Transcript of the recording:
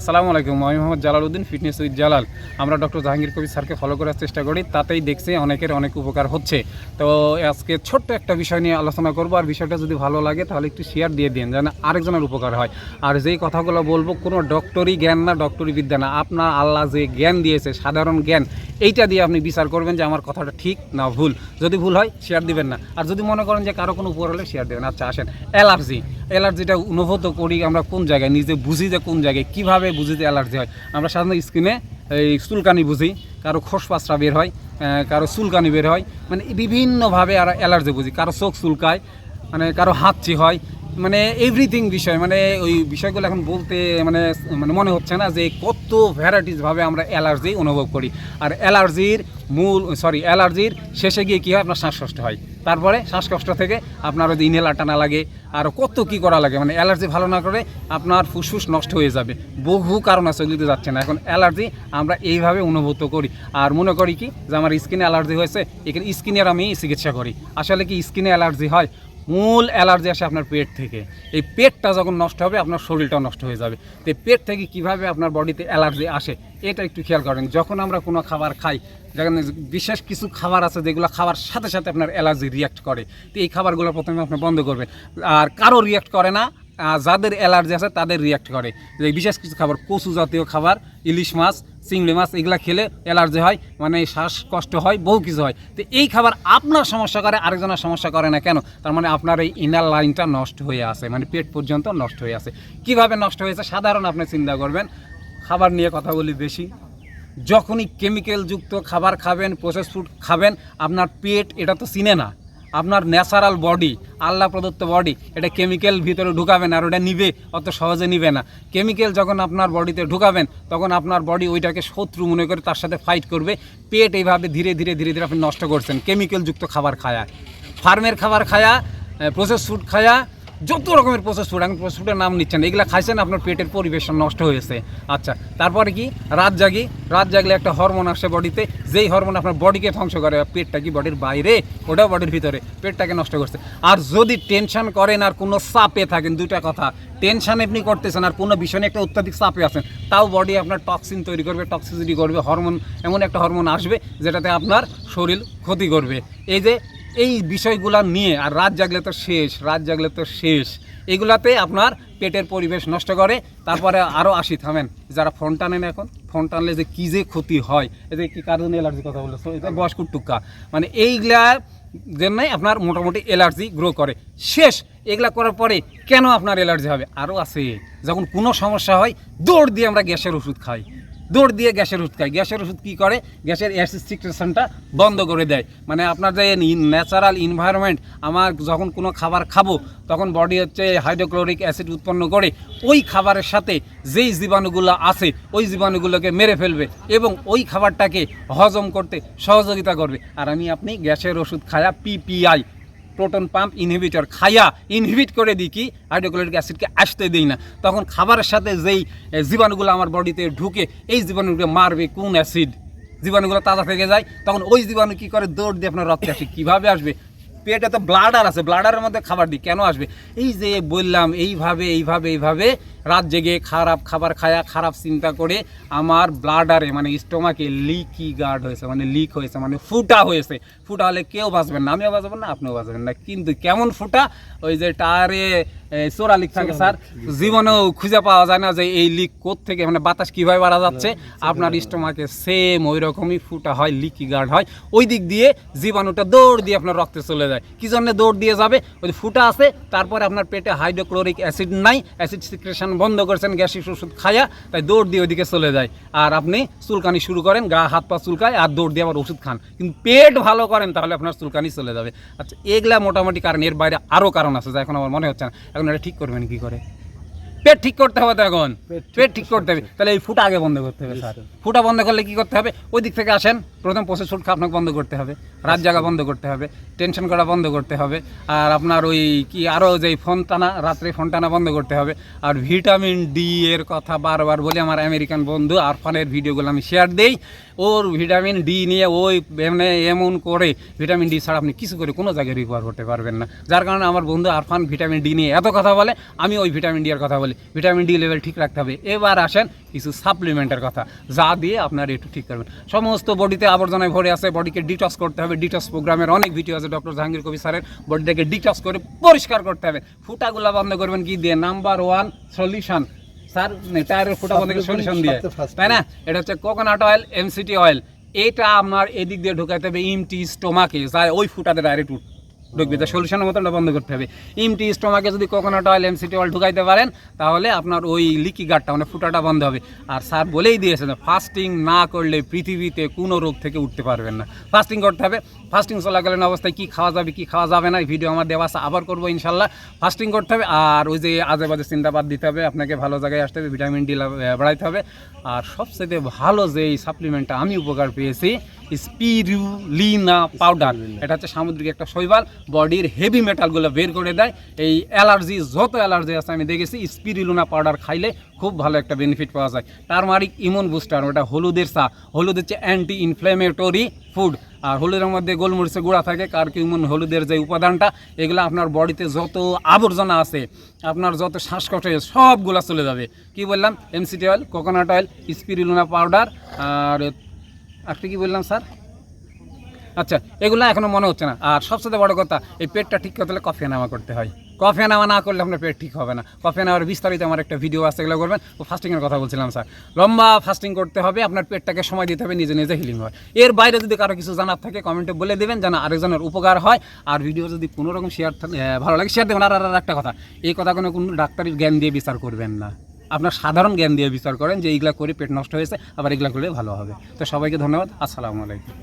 আসসালামু আলাইকুম, আমি মোহাম্মদ জালালউদ্দিন ফিটনেস উইথ জালাল আমরা ডক্টর জাহাঙ্গীর কবির স্যারকে ফলো করার চেষ্টা করি, তাতেই দেখছি অনেকের অনেক উপকার হচ্ছে। তো আজকে ছোট্ট একটা বিষয় নিয়ে আলোচনা করব, আর বিষয়টা যদি ভালো লাগে তাহলে একটু শেয়ার দিয়ে দিন, যেন আরেকজনের উপকার হয়। আর যেই কথাগুলো বলব, কোনো ডক্টরি জ্ঞান না ডক্টরি বিদ্যা না। আপনার আল্লাহ যে জ্ঞান দিয়েছে, সাধারণ জ্ঞান, এইটা দিয়ে আপনি বিচার করবেন যে আমার কথাটা ঠিক না ভুল। যদি ভুল হয় শেয়ার দিবেন না। আর যদি মনে করেন যে কারও কোনো উপকার হলে শেয়ার দেবেন। আচ্ছা আসেন অ্যালার্জি অ্যালার্জিটা অনুভূত করি আমরা কোন জায়গায়, নিজে বুঝি যে কোন জায়গায়, কীভাবে বুঝি যে অ্যালার্জি হয়। আমরা সাধারণত স্কিনে এই চুলকানি বুঝি, কারও খোসপাসটা বের হয় কারও চুলকানি বের হয় মানে বিভিন্নভাবে আর অ্যালার্জি বুঝি, কারও চোখ চুলকায় মানে কারও হাঁচি হয় মানে এভরিথিং বিষয় মানে ওই বিষয়গুলো এখন বলতে মানে মানে মনে হচ্ছে না যে কত ভ্যারাইটিসভাবে আমরা অ্যালার্জি অনুভব করি। আর অ্যালার্জির মূল সরি অ্যালার্জির শেষে গিয়ে কী হয়? আপনার শ্বাসকষ্ট হয়। তারপরে শ্বাসকষ্ট থেকে আপনার ওই ইনহেলার টানা লাগে, আর কত কি করা লাগে? মানে অ্যালার্জি ভালো না করে আপনার ফুসফুস নষ্ট হয়ে যাবে। বহু কারণ আছে ওগুলিতে যাচ্ছে না। এখন অ্যালার্জি আমরা এইভাবে অনুভূত করি। আর মনে করি কি? যে আমার স্কিনে অ্যালার্জি হয়েছে, এখানে স্কিনের আমি চিকিৎসা করি। আসলে কি স্কিনে অ্যালার্জি হয়? মূল অ্যালার্জি আসে আপনার পেট থেকে। এই পেটটা যখন নষ্ট হবে, আপনার শরীরটাও নষ্ট হয়ে যাবে। তো পেট থেকে কীভাবে আপনার বডিতে অ্যালার্জি আসে, এটা একটু খেয়াল করেন। যখন আমরা কোনো খাবার খাই, যেখানে বিশেষ কিছু খাবার আছে, যেগুলো খাওয়ার সাথে সাথে আপনার অ্যালার্জি রিয়াক্ট করে, তো এই খাবারগুলো প্রথমে আপনি বন্ধ করবেন। আর কারও রিয়াক্ট করে না যাদের অ্যালার্জি আছে, তাদের রিয়াক্ট করে। যে বিশেষ কিছু খাবার, কচু জাতীয় খাবার, ইলিশ মাছ, চিংড়ি মাছ, এগুলা খেলে অ্যালার্জি হয় মানে শ্বাসকষ্ট হয়, বহু কিছু হয়। তো এই খাবার আপনার সমস্যা করে, আরেকজনের সমস্যা করে না কেন? তার মানে আপনার এই ইনার লাইনটা নষ্ট হয়ে আছে মানে পেট পর্যন্ত নষ্ট হয়ে আছে। কীভাবে নষ্ট হয়েছে? সাধারণ আপনি চিন্তা করবেন। খাবার নিয়ে কথা বলি বেশি। যখনই কেমিক্যালযুক্ত খাবার খাবেন প্রসেস ফুড খাবেন, আপনার পেট, এটা তো চিনে না। আপনার ন্যাচারাল বডি আল্লাহ প্রদত্ত বডি এটা কেমিক্যাল ভিতরে ঢুকাবেন আর ওটা নিবে, অত সহজে নিবে না। কেমিক্যাল যখন আপনার বডিতে ঢুকাবেন, তখন আপনার বডি ওইটাকে শত্রু মনে করে তার সাথে ফাইট করবে। পেট এইভাবে ধীরে ধীরে ধীরে ধীরে আপনি নষ্ট করছেন। কেমিক্যালযুক্ত খাবার খায়া। ফার্মের খাবার খায়া প্রসেস ফুড খায়া যত রকমের প্রসেস ফুড এখন প্রসেস ফুডের নাম নিচ্ছেন এগুলো খাইছেন, আপনার পেটের পরিবেশ নষ্ট হয়েছে আচ্ছা তারপরে কি? রাত জাগি, রাত জাগলে একটা হরমোন আসে বডিতে যেই হরমোন আপনার বডিকে ধ্বংস করে পেটটা কি বডির বাইরে? ওটাও বডির ভিতরে, পেটটাকে নষ্ট করছে। আর যদি টেনশন করেন আর কোনো চাপে থাকেন দুটা কথা। টেনশন আপনি করতেছেন, আর কোনো বিষয় একটা অত্যাধিক চাপে আছেন, তাও বডি আপনার টক্সিন তৈরি করবে টক্সিসিটি করবে হরমোন এমন একটা হরমোন আসবে, যেটাতে আপনার শরীর ক্ষতি করবে। এই যে এই বিষয়গুলো নিয়ে আর রাত জাগলে তো শেষ, রাত জাগলে তো শেষ, এগুলাতে আপনার পেটের পরিবেশ নষ্ট করে। তারপরে আরও আসি, থামেন, যারা ফোন টানেন এখন, ফোন টানলে যে কী যে ক্ষতি হয় এই যে কি কারণ অ্যালার্জি কথা বলেছ এটা বয়স্ক টুকা। মানে এইগুলা জন্যই আপনার মোটামুটি অ্যালার্জি গ্রো করে। শেষ, এগুলা করার পরে কেন আপনার অ্যালার্জি হবে? আরও আছে। যখন কোনো সমস্যা হয়, দৌড় দিয়ে আমরা গ্যাসের ওষুধ খাই। দৌড় দিয়ে গ্যাসের ওষুধ খায়। গ্যাসের ওষুধ কী করে? গ্যাসের অ্যাসিড সিক্রেশনটা বন্ধ করে দেয়। মানে আপনার যে ন্যাচারাল ইনভায়রনমেন্ট আমার যখন কোনো খাবার খাব, তখন বডি হচ্ছে হাইড্রোক্লোরিক অ্যাসিড উৎপন্ন করে, ওই খাবারের সাথে যেই জীবাণুগুলো আছে, ওই জীবাণুগুলোকে মেরে ফেলবে এবং ওই খাবারটাকে হজম করতে সহযোগিতা করবে। আর আমি আপনি গ্যাসের ওষুধ খায়া পিপিআই প্রোটন পাম্প ইনহিবিটর খাইয়া ইনহিবিট করে দিই কি হাইড্রোক্লোরিক অ্যাসিডকে আসতে দিই না। তখন খাবারের সাথে যেই জীবাণুগুলো আমার বডিতে ঢুকে, এই জীবাণুগুলো মারবে কোন অ্যাসিড জীবাণুগুলো তাজা থেকে যায়, তখন ওই জীবাণু কী করে দৌড় দিয়ে আপনার রক্তে আসে, কীভাবে আসবে? পেটে তো ব্লাডার আছে ব্লাডারের মধ্যে খাবার দিই কেন আসবে? এই যে বললাম এইভাবে এইভাবে এইভাবে রাত জেগে খারাপ খাবার খায়া খারাপ চিন্তা করে আমার ব্লাডারে মানে স্টোমাকে লিকি গার্ড হয়েছে মানে লিক হয়েছে মানে ফুটা হয়েছে। ফুটা হলে কেউ বাঁচবেন না আমিও বাঁচবেন না আপনিও বাঁচবেন না। কিন্তু কেমন ফুটা? ওই যে টায়ারে চোরা লিক থাকে স্যার জীবনেও খুঁজে পাওয়া যায় না যে এই লিক থেকে মানে বাতাস কীভাবে বাড়া যাচ্ছে। আপনার স্টোমাকে সেম ওই রকমই ফুটা হয় লিকি গার্ড হয়। ওই দিক দিয়ে জীবাণুটা দৌড় দিয়ে আপনার রক্তে চলে যায়। কি জন্য দৌড় দিয়ে যাবে? ওই ফুটা আছে, তারপরে আপনার পেটে হাইড্রোক্লোরিক অ্যাসিড নাই, অ্যাসিড সিক্রেশন বন্ধ করেছেন গ্যাসিক ওষুধ খায়া, তাই দৌড় দিয়ে ওইদিকে চলে যায়। আর আপনি চুলকানি শুরু করেন, গা, হাত, পা চুলকায় আর দৌড় দিয়ে আবার ওষুধ খান। কিন্তু পেট ভালো করেন, তাহলে আপনার চুলকানি চলে যাবে। আচ্ছা এগুলা মোটামুটি কারণ, এর বাইরে আরও কারণ আছে, যা এখন আমার মনে হচ্ছে না। এখন এটা ঠিক করবেন কী করে? পেট ঠিক করতে হবে তো এখন। পেট ঠিক করতে হবে। তাহলে এই ফুটা আগে বন্ধ করতে হবে স্যার। ফুটা বন্ধ করলে কি করতে হবে? ওই দিক থেকে আসেন প্রথম প্রসেস ফুড আপনাকে বন্ধ করতে হবে। রাত জায়গা বন্ধ করতে হবে। টেনশন করা বন্ধ করতে হবে। আর আপনার ওই কি আরও যে ফোন টানা রাত্রে ফোন টানা বন্ধ করতে হবে। আর ভিটামিন ডি এর কথা বারবার বলি আমার আমেরিকান বন্ধু আর ফোনের ভিডিওগুলো আমি শেয়ার দেই। ওর ভিটামিন ডি নিয়ে ওই এমনি এমন করে ভিটামিন ডি ছাড়া আপনি কিছু করে কোনো জায়গায় রিকভার করতে পারবেন না। যার কারণে আমার বন্ধু আরফান ভিটামিন ডি নিয়ে এত কথা বলে, আমি ওই ভিটামিন ডি এর কথা বলি। ভিটামিন ডি লেভেল ঠিক রাখতে হবে। এবার আসেন কিছু সাপ্লিমেন্টের কথা, যা দিয়ে আপনার একটু ঠিক করবেন। সমস্ত বডিতে আবর্জনায় ভরে আছে বডিকে ডিটক্স করতে হবে। ডিটক্স প্রোগ্রামের অনেক ভিডিও আছে ডক্টর জাহাঙ্গীর কবি স্যারের। বডিটাকে ডিটক্স করে পরিষ্কার করতে হবে। ফুটাগুলা বন্ধ করবেন কি দিয়ে? নাম্বার ওয়ান সলিউশন স্যার টায়ারের ফুটা বন্ধ সলিউশন দিয়ে। তাই না? এটা হচ্ছে কোকোনাট অয়েল এমসিটি অয়েল এটা আপনার এদিক দিয়ে ঢুকাইতে হবে ইমটি স্টোমাকে ওই ফুটাতে ডাইরেক্ট ঢুকবে। তো সলিউশনের মতো বন্ধ করতে হবে। ইমটি স্টোমাকে যদি কোকোনাট অয়েল এমসিটি অয়েল ঢুকাইতে পারেন, তাহলে আপনার ওই লিকি গার্ডটা মানে ফুটাটা বন্ধ হবে। আর স্যার বলেই দিয়েছেন ফাস্টিং না করলে পৃথিবীতে কোনো রোগ থেকে উঠতে পারবেন না। ফাস্টিং করতে হবে। ফাস্টিং চলাকালীন অবস্থায় কি খাওয়া যাবে, কি খাওয়া যাবে না, এই ভিডিও আমার দেওয়া আছে, আবার করব ইনশাল্লাহ। ফাস্টিং করতে হবে, আর ওই যে আজে বাজে চিন্তাবাদ দিতে হবে, আপনাকে ভালো জায়গায় আসতে হবে ভিটামিন ডি বাড়াইতে হবে। আর সবচেয়ে ভালো যে এই সাপ্লিমেন্টটা আমি উপকার পেয়েছি স্পিরুলিনা পাউডার। এটা হচ্ছে সামুদ্রিক একটা শৈবাল। বডির হেভি মেটালগুলো বের করে দেয়। এই অ্যালার্জি যত অ্যালার্জি আছে আমি দেখেছি স্পিরুলিনা পাউডার খাইলে খুব ভালো একটা বেনিফিট পাওয়া যায়। টারমারিক ইমিউন বুস্টার ওটা হলুদের চা। হলুদ হচ্ছে অ্যান্টি ইনফ্লেমেটরি ফুড আর হলুদের মধ্যে গোলমরিচের গুঁড়া থাকে কার্কিউমন হলুদের যে উপাদানটা এগুলো আপনার বডিতে যত আবর্জনা আছে আপনার যত শ্বাসকষ্ট সবগুলা চলে যাবে। কি বললাম? MCT oil coconut oil spirulina powder আর একটা কি বললাম, স্যার? আচ্ছা এগুলো এখনও মনে হচ্ছে না। আর সবচেয়ে বড় কথা, এই পেটটা ঠিক করতে হলে কফি নামা করতে হয়। কফি নামা না করলে আপনার পেট ঠিক হবে না। কফি নামার বিস্তারিত আমার একটা ভিডিও আছে, এগুলো করবেন। ও ফাস্টিংয়ের কথা বলছিলাম, স্যার। লম্বা ফাস্টিং করতে হবে, আপনার পেটটাকে সময় দিতে হবে, নিজে নিজে হিলিং হয়। এর বাইরে যদি কারও কিছু জানার থাকে কমেন্টে বলে দেবেন, যেন আরেকজনের উপকার হয়। আর ভিডিও যদি কোনো রকম শেয়ার ভালো লাগে শেয়ার দেবেন। আর আর একটা কথা, এই কথা কোনো কোনো ডাক্তারের জ্ঞান দিয়ে বিচার করবেন না। আপনার সাধারণ জ্ঞান দিয়ে বিচার করেন যে এইগুলা করে পেট নষ্ট হয়েছে, আবার এগুলা করলে ভালো হবে। তো সবাইকে ধন্যবাদ। আসসালামু আলাইকুম।